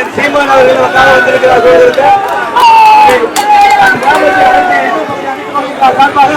அண்ணன் சீமான் அவர்கள் உட்கார வந்திருக்கிறார் கோயிலுக்கு. கிராமத்தை அழைத்து சார்பாக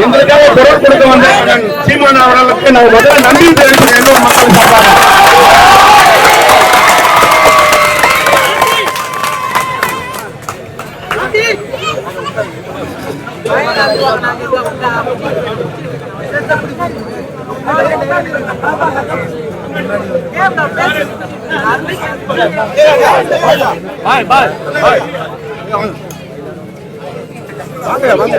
எங்களுக்காக குரல் கொடுக்க வந்த சீமான் அவர்களுக்கு நான் முதல்ல நன்றி தெரிவிக்கிறேன் எல்லோரும் மக்கள் சார்பாக பாய் பாய் பாய். வாங்க வாங்க.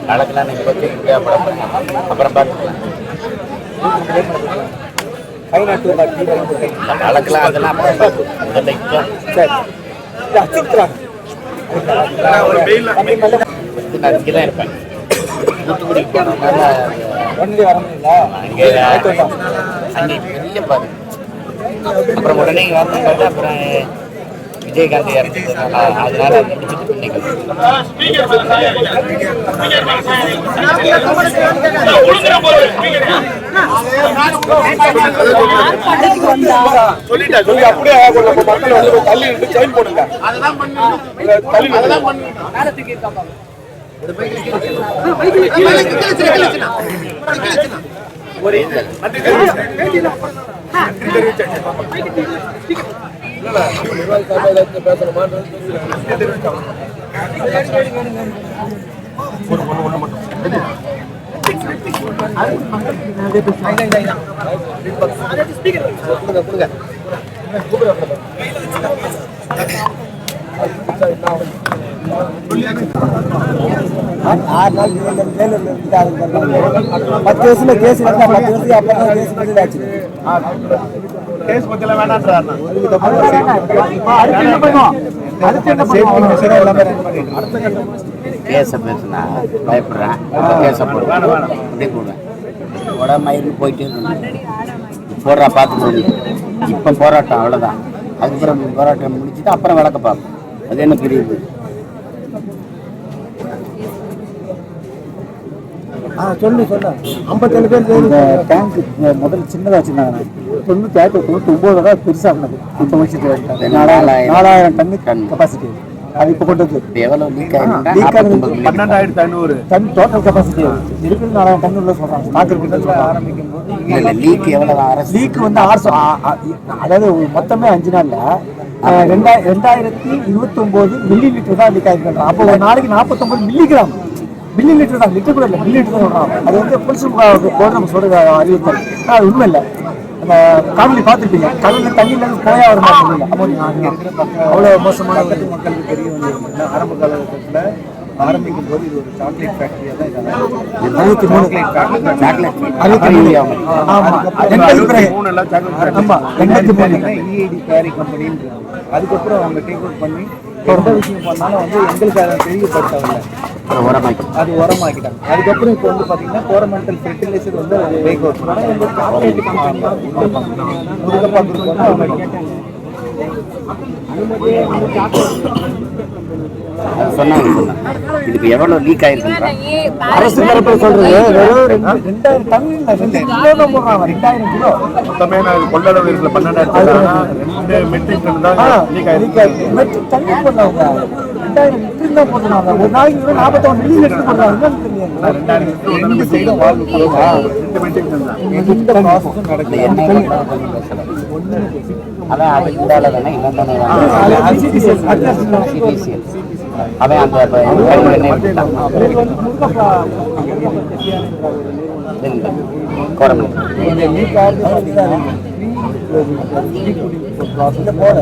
சரி வழக்கெல்லாம் நீங்கள் பற்றி இங்கே அப்புறம் அப்புறம் பார்த்துக்கலாம். வழக்கெல்லாம் அதெல்லாம் அப்புறம் பார்த்துக்கலாம். முதல்ல இப்போ நான் தான் இருப்பேன். தூத்துக்குடிக்கு போனதுனால அங்கே அங்கே பெரிய பாரு அப்புறம் உடனே வரணும் அப்புறம் விஜயகாந்த் அதனால முடிச்சுட்டு இன்னைக்கு சொல்லிட்டேன் சொல்லி அப்படியே மக்கள் வந்து தள்ளி போடுங்க நின்று. ஒரு நன்றி தெரிவிச்சேன். நன்றி தெரிவிச்சேன். ஆறு நாள் இருபது ஜெயிலில் பத்து வருஷத்துல கேஸ் நடந்தா பத்து வருஷம் அப்பதான் கேஸ் பதில் ஆச்சு கேஸ் பத்தில வேணான்றாருண்ணா கேஸை பேசுனா பயப்படுறேன் கேஸை போடுவேன் அப்படியே போடுவேன் உடம்பு போயிட்டே போடுறா பார்த்து போடு இப்போ போராட்டம் அவ்வளோதான் அதுக்கப்புறம் போராட்டம் முடிச்சுட்டு அப்புறம் விளக்க பார்ப்போம் அது என்ன பெரிய இது ஆ சொல்லு சொல்லு. ஐம்பத்தேழு பேர் இந்த டேங்க் முதல்ல சின்னதாக வச்சிருந்தாங்க தொண்ணூற்றி ஆயிரத்தி தொண்ணூற்றி ஒம்பது தான் பெருசாக இப்போ வச்சுட்டு நாலாயிரம். நாலாயிரம் டன்னு டன். கெப்பாசிட்டி அது இப்போ கொண்டு வந்து இப்போ எவ்வளோ லீக். ஆகிருக்கா பன்னெண்டாயிரத்தி ஐநூறு. டன் டோட்டல் கெப்பாசிட்டி இருக்குது நாலாயிரம் டன் உள்ள சொல்கிறாங்க ஸ்டாக் இருக்குன்னு ஆரம்பிக்கும் போது இல்லை இல்லை லீக் எவ்வளோ அரசு லீக் வந்து ஆறு ச- ஆ- ஆ- அதாவது மொத்தமே அஞ்சு நாள்ல ரெண்டாயிரம் ரெண்டாயிரத்தி இருபத்தி ஒன்பது மில்லி லிட்டர் தான் லீக் ஆகிருக்காங்க அப்போ ஒரு நாளைக்கு நாற்பத்தொன்பது மில்லிகிராம் மில்லி லிட்டர் தான் லிட்டர் கூட இல்லை மில்லி லிட்டர் தான் சொல்றாங்க. அது வந்து புதுசு போது நம்ம சொல்ற அறிவித்தல் அது உண்மை இல்லை. அந்த காணொலி பார்த்துருப்பீங்க. கடல்ல தண்ணியில போயா வர மாட்டேங்குது அப்போ அவ்வளோ மோசமான ஒரு மக்களுக்கு தெரிய ஆரம்ப காலகட்டத்தில் ஆரம்பிக்கும் போது இது ஒரு சாக்லேட் ஃபேக்டரியா தான் அறுபத்தி மூணு. சாக்லேட் அறுபத்தி மூணு. எண்பத்தி மூணு. கம்பெனின்னு அதுக்கப்புறம் அவங்க டேக் அவுட் பண்ணி எந்த விஷயம் பண்ணாலும் வந்து எங்களுக்கு அதை தெரியப்படுத்தவில்லை. உரமாக்கி அது உரமாக்கிட்டாங்க. அதுக்கப்புறம் இப்போ வந்து பார்த்தீங்கன்னா கோரமெண்டல் ஃபெர்டிலைசர் வந்து இந்த சாக்லேட் அவங்க கேட்டாங்க சொன்னாங்க சொன்னாங்க. இதுக்கு எவ்வளோ லீக் ஆயிருக்குன்றா அரசு தரப்பில் சொல்றது வெறும் ரெண்டு- ரெண்டாயிரம் டன் ரெண்டு கிலோ ரெண்டாயிரம் கிலோ. மொத்தமே நான் கொள்ளளவு இருக்குல்ல பன்னெண்டாயிரத்தி ரெண்டு மெட்ரிக் டன் தான் லீக் ஆயிருக்கு. மெட்ரிக் டன் போடுறாங்க. ரெண்டாயிரம் லிட்டர் தான் போடுறாங்க ஒரு நாளைக்கு வெறும் நாற்பத்தொன்று மில்லி லிட்டர் போடுறாங்க அவன் அந்த போட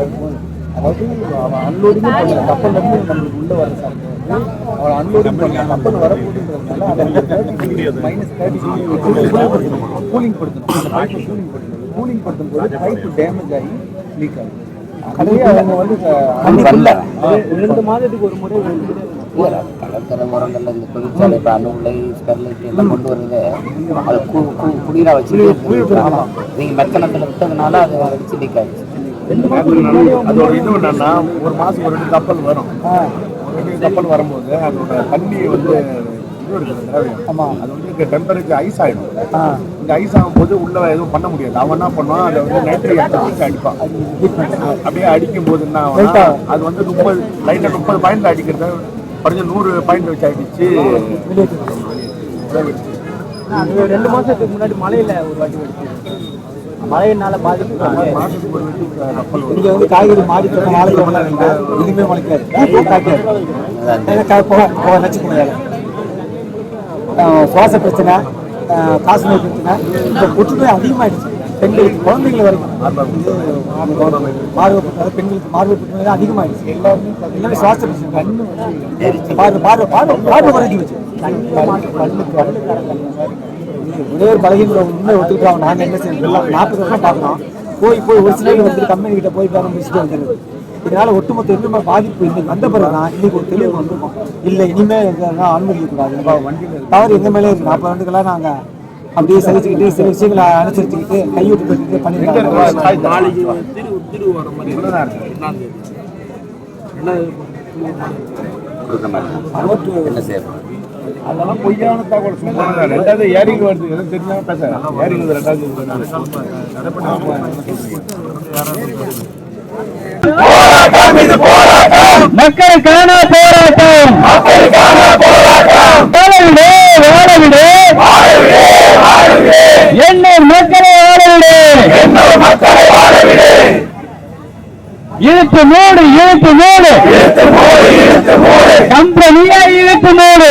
அதாவது அவன் அன்லோடிங் பண்ணல. கப்பல் இருந்து நம்மளுக்கு உள்ள வர சாப்பிட்டு அவன் அன்லோடிங் பண்ண கப்பல் வரக்கூடுன்றதுனால அதை மைனஸ் தேர்ட்டி கூலிங் படுத்தணும். கூலிங் படுத்தணும். கூலிங் படுத்தும் போது பைப்பு டேமேஜ் ஆகி லீக் ஆகும் அதுவே அவங்க வந்து. ரெண்டு மாதத்துக்கு ஒரு முறை கடற்கரை ஓரங்கள்ல இந்த தொழிற்சாலை இப்ப அணுகுலை ஸ்டெர்லைட் எல்லாம் கொண்டு வருது. அது கு கு குடிநா வச்சு நீங்க மெத்தனத்துல விட்டதுனால அது வச்சு லீக் ஆயிடுச்சு. அதோட இது என்னன்னா ஒரு மாசம் ஒரு ரெண்டு கப்பல் வரும். ஒரு ரெண்டு கப்பல் வரும்போது அதோட தண்ணி வந்து ஆமா. அது வந்து டெம்பரேச்சர் ஐஸ் ஆயிடும். இந்த ஐஸ் ஆகும்போது உள்ள எதுவும் பண்ண முடியாது. அவன் என்ன பண்ணுவான் அதை வந்து அடிப்பான். அப்படியே அடிக்கும் போது என்ன அது வந்து முப்பது லைட்டா முப்பது பாயிண்ட் அடிக்கிறத குறைஞ்ச நூறு பாயிண்ட் வச்சு அடிச்சு ரெண்டு மாசத்துக்கு முன்னாடி மழையில ஒரு வாட்டி மழையினால பாதிப்பு இங்க வந்து காய்கறி மாடி தோட்டம் வாழை தோட்டம் எதுவுமே முளைக்காது. நச்சுக்க சுவாச பிரச்சனை காசு நோய் பிரச்சனை இப்போ புற்றுநோய் அதிகமாயிடுச்சு. பெண்களுக்கு குழந்தைகள் வரைக்கும். மார்பு பெண்களுக்கு மார்பு புற்றுநோய் தான் அதிகமாயிடுச்சு. எல்லாருமே எல்லாமே சுவாச பிரச்சனை. கண்ணு பார்வை பார்வை பார்வை பார்வை குறைஞ்சி வச்சு ஒரே ஒரு பழகின்ற உண்மை ஒத்துக்கிட்டோம் நாங்க என்ன செய்யணும் நாற்பது வருஷம் பார்க்கணும். போய் போய் ஒரு சிலர் வந்துட்டு கம்பெனி கிட்ட போய் பேரம் முடிச்சுட்டு வந்துடுது இதனால ஒட்டுமொத்த எதுவுமே பாதிப்பு இன்னைக்கு வந்த பிறகுதான் இன்னைக்கு ஒரு தெளிவு வந்திருக்கும். இல்லை இனிமே இதெல்லாம் அனுமதிக்க கூடாது வண்டியில் தவறு எங்க மேலே இருக்கு? நாற்பது ஆண்டுகளா நாங்க அப்படியே சகிச்சுக்கிட்டு சில விஷயங்களை அனுசரிச்சுக்கிட்டு கைவிட்டு மாதிரி கொடுக்குற மாதிரி. என்ன செய்யணும் அதெல்லாம் பொய்யான தகவல். சும்மா ரெண்டாவது ஏரிங் வருது. எதுவும் தெரிஞ்சாம பேச ஏரிங் வருது ரெண்டாவது மக்களுக்கான போராட்டம். வாழவிடு வாழவிடு. எண்ணூர் மக்களை வாழவிடு. இழுத்து மூடு இழுத்து மூடு. கம்பெனியா இழுத்து மூடு.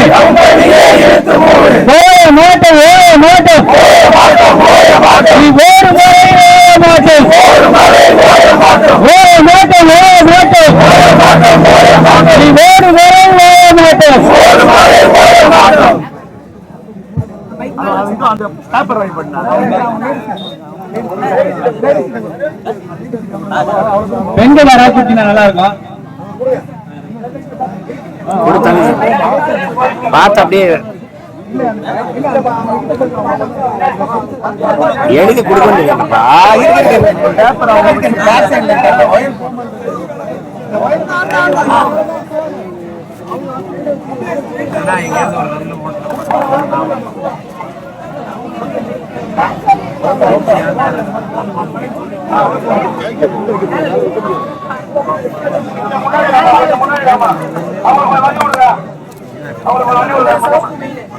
போய மாட்டோம் ஓய மாட்டோம் நீ ஓடு முறை ஓய மாட்டோம் ஓய மாட்டோம் ஓய மாட்டோம் நீ ஓடு முறை ஓய மாட்டோம் அந்த பேப்பர் வாங்கி பெண்கள் யாராவது நல்லா இருக்கும்? பார்த்து அப்படியே எழுதி கொடுக்க முடியாதுப்பா பேப்பர் அவங்க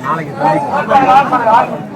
நாளைக்கு